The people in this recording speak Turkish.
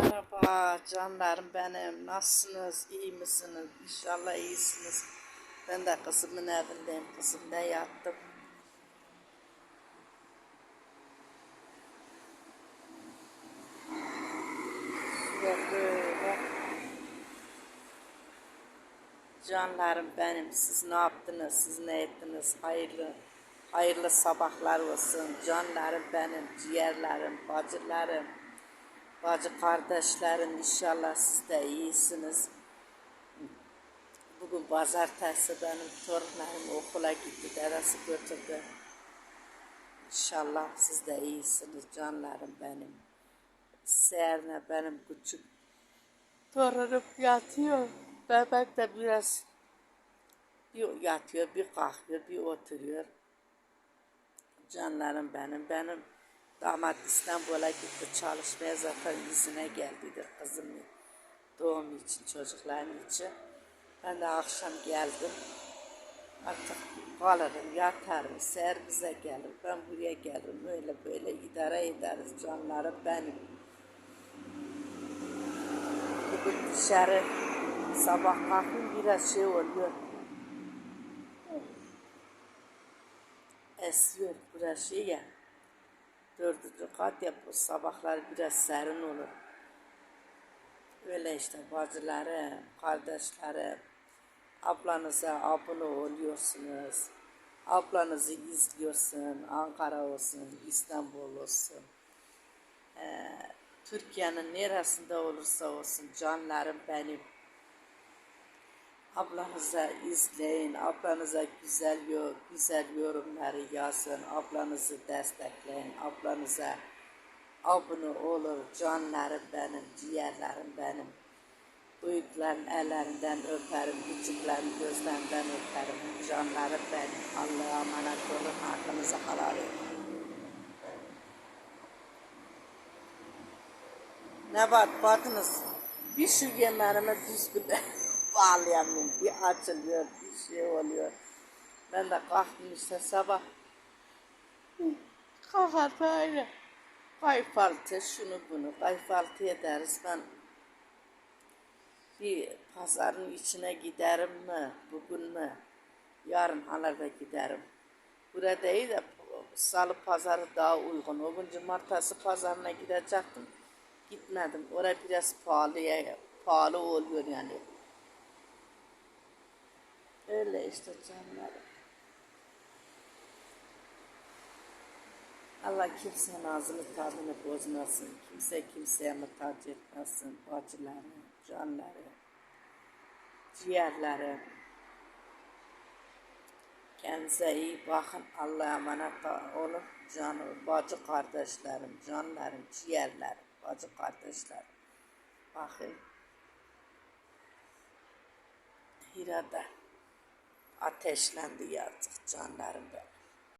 Merhaba canlarım benim. Nasılsınız? İyi misiniz? İnşallah iyisiniz. Ben de kızımın evindeyim. Kızımda yattım. Böyle. Canlarım benim. Siz ne yaptınız? Siz ne ettiniz? Hayırlı hayırlı sabahlar olsun. Canlarım benim, ciğerlerim, bacılarım. Bacı kardeşlerim inşallah siz de iyisiniz. Bugün pazartesi benim torunlarım okula gitti, deresi götürdü. İnşallah siz de iyisiniz canlarım benim. Seherine benim küçük torunum yatıyor. Bebek de biraz bir yatıyor, bir kalkıyor, bir oturuyor. Canlarım benim. Benim damat İstanbul'a gitti çalışmaya zaten izine geldiydi kızım doğum için çocukların için. Ben de akşam geldim. Artık kalırım, yatarım, seher bize gelir. Ben buraya gelirim, öyle böyle idare ederiz canlarım benim. Bugün dışarı sabah kalkın biraz şey oluyor. Esiyor burası şey ya. Dördüncü kat ya bu sabahlar biraz serin olur. Öyle işte bacılarım, kardeşlerim, ablanıza abone oluyorsunuz. Ablanızı izliyorsun, Ankara olsun, İstanbul olsun. Ee, Türkiye'nin neresinde olursa olsun canlarım benim. Ablanıza izleyin, ablanıza güzel güzel yorumları yazın, ablanızı destekleyin, ablanıza abone olur, canlarım benim, ciğerlerim benim. Büyüklerin ellerinden öperim, küçüklerin gözlerinden öperim, canlarım benim. Allah'a emanet olun, hakkınızı helal edin. Ne var bakınız bir şu yemeğime düzgün bağlayamıyorum. Bir açılıyor bir şey oluyor. Ben de kalktım işte sabah. Kahvaltı öyle. Kayfaltı şunu bunu kayfaltı ederiz. Ben bir pazarın içine giderim mi bugün mü? Yarın halarda giderim. Burada değil de salı pazarı daha uygun. O gün cumartesi pazarına gidecektim. Gitmedim. Orada biraz pahalıya, pahalı oluyor yani. Öyle canlarım. Allah kimsenin ağzını tadını bozmasın. Kimse kimseye muhtaç etmesin. Bacıları, canları, ciğerleri. Kendinize iyi bakın. Allah'a emanet olun. Canım, bacı kardeşlerim, canlarım, ciğerlerim, bacı kardeşlerim. Bakın. Hira'da ateşlendi artık canlarımda.